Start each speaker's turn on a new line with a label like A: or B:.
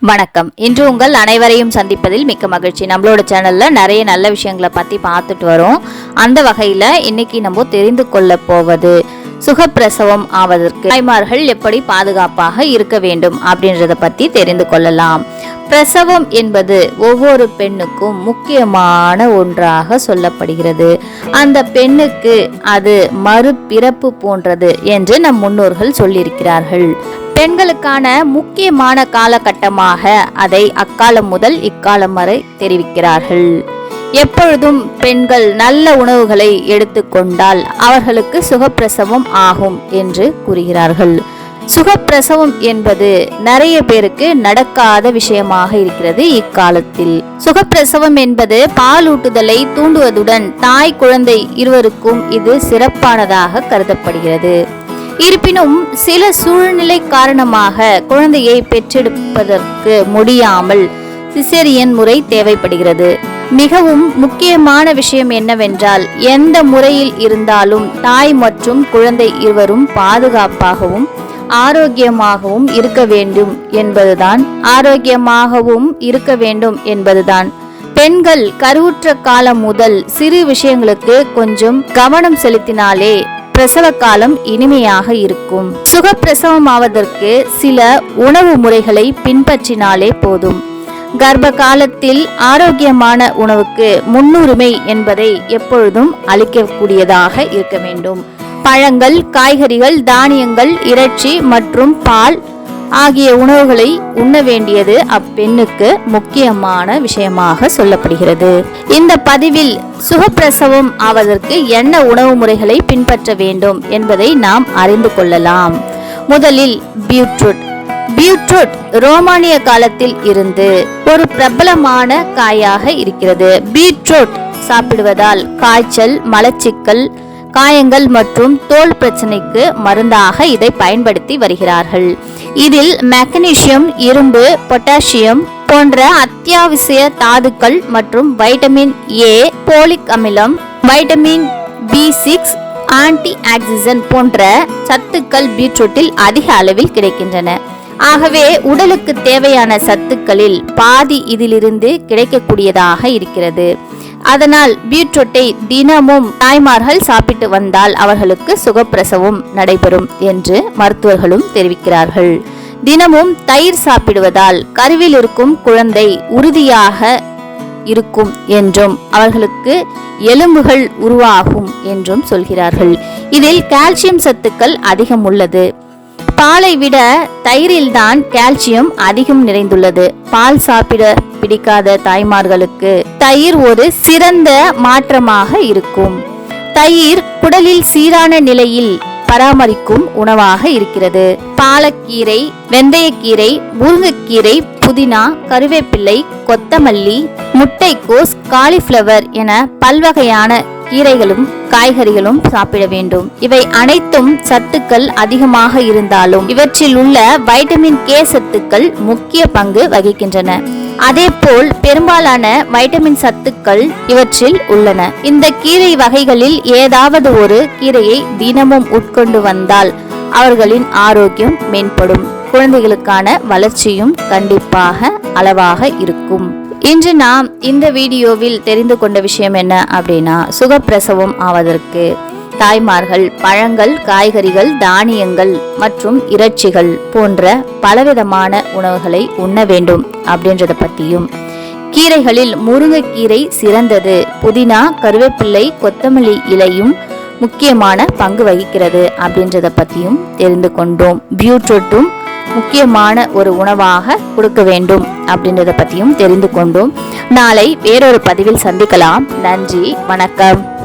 A: வணக்கம். இன்று உங்கள் அனைவரையும் சந்திப்பதில் மிக்க மகிழ்ச்சி. நம்மளோட சேனல்ல நிறைய நல்ல விஷயங்களை பத்தி பார்த்துட்டு வரோம். அந்த வகையில இன்னைக்கு நம்ம தெரிந்து கொள்ள போவது சுகப்பிரசவம் ஆவதற்கு தாய்மார்கள் எப்படி பாதுகாப்பாக இருக்க வேண்டும் அப்படின்றத பத்தி தெரிந்து கொள்ளலாம். பிரசவம் என்பது ஒவ்வொரு பெண்ணுக்கும் முக்கியமான ஒன்றாக சொல்லப்படுகிறது. அந்த பெண்ணுக்கு அது மறுபிறப்பு போன்றது என்று நம் முன்னோர்கள் சொல்லியிருக்கிறார்கள். பெண்களுக்கான முக்கியமான காலகட்டமாக அதை அக்காலம் முதல் இக்காலம் வரை தெரிவிக்கிறார்கள். எப்பொழுதும் பெண்கள் நல்ல உணவுகளை எடுத்துக்கொண்டால் அவர்களுக்கு சுகப்பிரசவம் ஆகும் என்று கூறுகிறார்கள். சுகப்பிரசவம் என்பது நிறைய பேருக்கு நடக்காத விஷயமாக இருக்கிறது இக்காலத்தில். சுகப்பிரசவம் என்பது பாலூட்டுதலை தூண்டுவதுடன் தாய் குழந்தை இருவருக்கும் இது சிறப்பானதாக கருதப்படுகிறது. இருப்பினும் சில சூழ்நிலை காரணமாக குழந்தையை பெற்றெடுப்பதற்கு முடியாமல் சிசேரியன் முறை தேவைப்படுகிறது. மிகவும் முக்கியமான விஷயம் என்னவென்றால் எந்த முறையில் இருந்தாலும் தாய் மற்றும் குழந்தை இருவரும் பாதுகாப்பாகவும் ஆரோக்கியமாகவும் இருக்க வேண்டும் என்பதுதான் ஆரோக்கியமாகவும் இருக்க வேண்டும் என்பதுதான். பெண்கள் கருவுற்ற காலம் முதல் சிறு விஷயங்களுக்கு கொஞ்சம் கவனம் செலுத்தினாலே பிரசவ காலம் இனிமையாக இருக்கும். சுகப்பிரசவம் ஆவதற்கு சில உணவு முறைகளை பின்பற்றினாலே போதும். கர்ப்ப காலத்தில் ஆரோக்கியமான உணவுக்கு முன்னுரிமை என்பதை எப்பொழுதும் அளிக்கக்கூடியதாக இருக்க வேண்டும். பழங்கள் காய்கறிகள் தானியங்கள் இறைச்சி மற்றும் பால் ஆகிய உணவுகளை உண்ண வேண்டியது அப்பெண்ணுக்கு முக்கியமான விஷயமாக சொல்லப்படுகிறது. இந்த பதிவில் சுகப்பிரசவம் ஆவதற்கு என்ன உணவு முறைகளை பின்பற்ற வேண்டும் என்பதை நாம் அறிந்து கொள்ளலாம். முதலில் பீட்ரூட். பீட்ரூட் ரோமானிய காலத்தில் இருந்து ஒரு பிரபலமான காயாக இருக்கிறது. பீட்ரூட் சாப்பிடுவதால் காய்ச்சல் மலச்சிக்கல் காயங்கள் மற்றும் தோல் பிரச்சனைக்கு மருந்தாக இதை பயன்படுத்தி வருகிறார்கள். இதில் மெக்னீசியம் இரும்பு பொட்டாசியம் போன்ற அத்தியாவசிய தாதுக்கள் மற்றும் வைட்டமின் ஏ போலிக் அமிலம் vitamin B six anti oxygen போன்ற சத்துக்கள் பீட்ரூட்டில் அதிக அளவில் கிடைக்கின்றன. ஆகவே உடலுக்கு தேவையான சத்துக்களில் பாதி இதிலிருந்து கிடைக்கக்கூடியதாக இருக்கிறது. அதனால் பீட்ரூட்டை தினமும் தாய்மார்கள் சாப்பிட்டு வந்தால் அவர்களுக்கு சுகப்பிரசவம் நடைபெறும் என்று மருத்துவர்களும் தெரிவிக்கிறார்கள். தினமும் தயிர் சாப்பிடுவதால் கருவில் இருக்கும் குழந்தை உறுதியாக இருக்கும் என்றும் அவர்களுக்கு எலும்புகள் உருவாகும் என்றும் சொல்கிறார்கள். இதில் கால்சியம் சத்துக்கள் அதிகம் உள்ளது. பாலை விட தயிரில்தான் கால்சியம் அதிகம் நிறைந்துள்ளது. பால் சாப்பிட பிடிக்காத தாய்மார்களுக்கு தயிர் ஒரு சிறந்த மாற்றமாக இருக்கும். தயிர் குடலில் சீரான நிலையில் பராமரிக்கும் உணவாக இருக்கிறது. பாலக்கீரை வெந்தயக்கீரை முருங்கைக்கீரை புதினா கருவேப்பிள்ளை கொத்தமல்லி முட்டைக்கோஸ் காலிஃப்ளவர் என பல்வகையான கீரைகளும் காய்கறிகளும் சாப்பிட வேண்டும். இவை அனைத்தும் சத்துக்கள் அதிகமாக இருந்தாலும் இவற்றில் உள்ள வைட்டமின் கே சத்துக்கள் முக்கிய பங்கு வகிக்கின்றன. அதேபோல் பெரும்பாலான வைட்டமின் சத்துக்கள் இவற்றில் உள்ளன. இந்த கீரை வகைகளில் ஏதாவது ஒரு கீரையை தினமும் உட்கொண்டு வந்தால் அவர்களின் ஆரோக்கியம் மேம்படும். குழந்தைகளுக்கான வளர்ச்சியும் கண்டிப்பாக அளவாக இருக்கும். இன்று நாம் இந்த வீடியோவில் தெரிந்து கொண்ட விஷயம் என்ன அப்படின்னா சுகப்பிரசவம் ஆவதற்கு. தாய்மார்கள் பழங்கள் காய்கறிகள் தானியங்கள் மற்றும் இறைச்சிகள் போன்ற பலவிதமான உணவுகளை உண்ண வேண்டும் அப்படின்றத பற்றியும் கீரைகளில் முருங்கைக்கீரை சிறந்தது. புதினா கருவேப்பிள்ளை கொத்தமல்லி இலையும் முக்கியமான பங்கு வகிக்கிறது அப்படின்றத பற்றியும் தெரிந்து கொண்டோம். பியூட்ரூட்டும் முக்கியமான ஒரு உணவாக கொடுக்க வேண்டும் அப்படின்றத பற்றியும் தெரிந்து கொண்டோம். நாளை வேறொரு பதிவில் சந்திக்கலாம். நன்றி வணக்கம்.